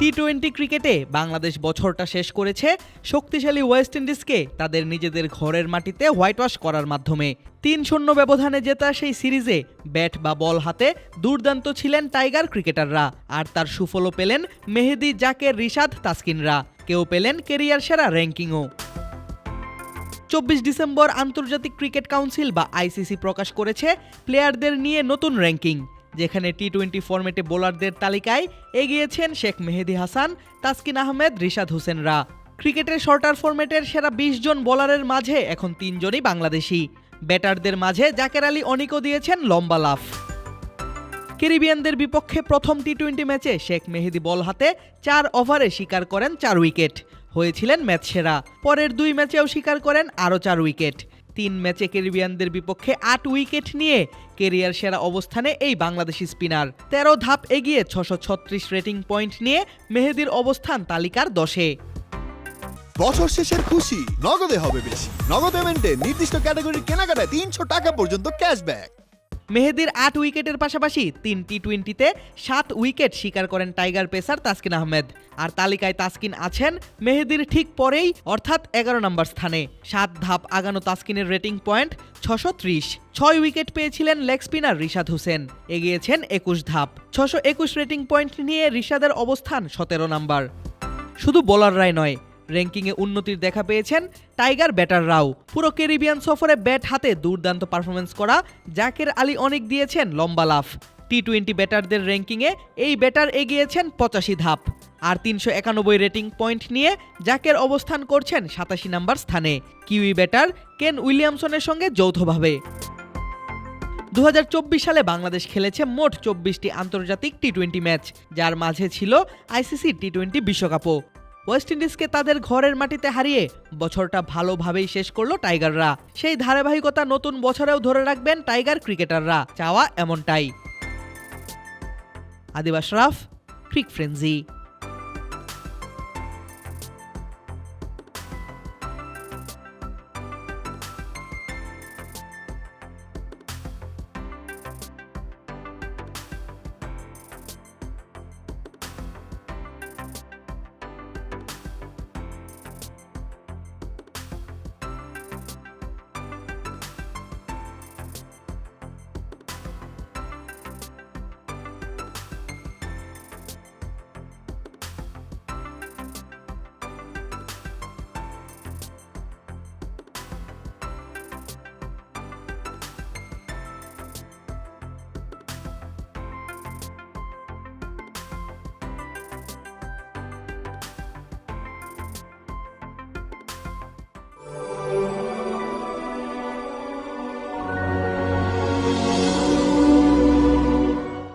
T twenty ক্রিকেটে বাংলাদেশ বছরটা শেষ করেছে। শক্তিশালী ওয়েস্ট ইন্ডিজকে তাদের নিজেদের ঘরের মাটিতে হোয়াইট ওয়াশ করার মাধ্যমে। তিন শূন্য ব্যবধানে জেতা সেই সিরিজে ব্যাট বা বল হাতে দুর্দান্ত ছিলেন টাইগার ক্রিকেটাররা আর তার সুফলও পেলেন মেহেদি জাকের রিশাদ তাসকিনরা। কেউ পেলেন কেরিয়ার সেরা র্যাঙ্কিংও চব্বিশ ডিসেম্বর আন্তর্জাতিক ক্রিকেট কাউন্সিল বা আইসিসি প্রকাশ করেছে প্লেয়ারদের নিয়ে নতুন র্যাঙ্কিং যেখানে টি টোয়েন্টি ফরম্যাটে বোলারদের তালিকায় এগিয়েছেন শেখ মেহেদি হাসান, তাসকিন আহমেদ, রিশাদ হোসেনরা। ক্রিকেটের শর্টার ফরম্যাটের সেরা বিশ জন বোলারের মাঝে এখন তিনজনই বাংলাদেশি। ব্যাটারদের মাঝে জাকের আলী অনিকও দিয়েছেন লম্বা লাফ। ক্যারিবিয়ানদের বিপক্ষে প্রথম টি টোয়েন্টি ম্যাচে শেখ মেহেদি বল হাতে চার ওভারে শিকার করেন চার উইকেট। হয়েছিলেন ম্যাচ সেরা। পরের দুই ম্যাচেও শিকার করেন আরও চার উইকেট। তিন ম্যাচে ক্যারিবিয়ানদের বিপক্ষে আট উইকেট নিয়ে কেরিয়ার সেরা অবস্থানে এই বাংলাদেশি স্পিনার। তেরো ধাপ এগিয়ে ছশো ছত্রিশ রেটিং পয়েন্ট নিয়ে মেহেদির অবস্থান তালিকার দশে। বছর শেষের খুশি, নগদে হবে বেশি। নগদ পেমেন্টে নির্দিষ্ট ক্যাটাগরির কেনাকাটায় তিনশো টাকা পর্যন্ত ক্যাশব্যাক মেহেদির আট উইকেটের পাশাপাশি তিন টি টোয়েন্টিতে সাত উইকেট শিকার করেন টাইগার পেসার তাসকিন আহমেদ। আর তালিকায় তাসকিন আছেন মেহেদির ঠিক পরেই, অর্থাৎ এগারো নম্বর স্থানে। সাত ধাপ আগানো তাসকিনের রেটিং পয়েন্ট ছশো ত্রিশ। ছয় উইকেট পেয়েছিলেন লেগ স্পিনার রিশাদ হোসেন। এগিয়েছেন একুশ ধাপ। ছশো একুশ রেটিং পয়েন্ট নিয়ে রিশাদের অবস্থান সতেরো নম্বর। শুধু বোলাররাই নয় র্যাঙ্কিংয়ে উন্নতির দেখা পেয়েছেন টাইগার ব্যাটাররাও পুরো ক্যারিবিয়ান সফরে ব্যাট হাতে দুর্দান্ত পারফরমেন্স করা জাকের আলী অনেক দিয়েছেন লম্বা লাফ। টি টোয়েন্টি ব্যাটারদের র্যাঙ্কিংয়ে এই ব্যাটার এগিয়েছেন পঁচাশি ধাপ। আর তিনশো একানব্বই রেটিং পয়েন্ট নিয়ে জাকের অবস্থান করছেন সাতাশি নাম্বার স্থানে। কিউই ব্যাটার কেন উইলিয়ামসনের সঙ্গে যৌথভাবে। দু হাজার চব্বিশ সালে বাংলাদেশ খেলেছে মোট চব্বিশটি আন্তর্জাতিক টি টোয়েন্টি ম্যাচ, যার মাঝে ছিল আইসিসি টি টোয়েন্টি বিশ্বকাপও। ওয়েস্ট ইন্ডিজকে তাদের ঘরের মাটিতে হারিয়ে বছরটা ভালোভাবেই শেষ করল টাইগাররা। সেই ধারাবাহিকতা নতুন বছরেও ধরে রাখবেন টাইগার ক্রিকেটাররা। চাওয়া এমনটাই। আদিবাস রাফ, ক্রিক ফ্রেন্সি।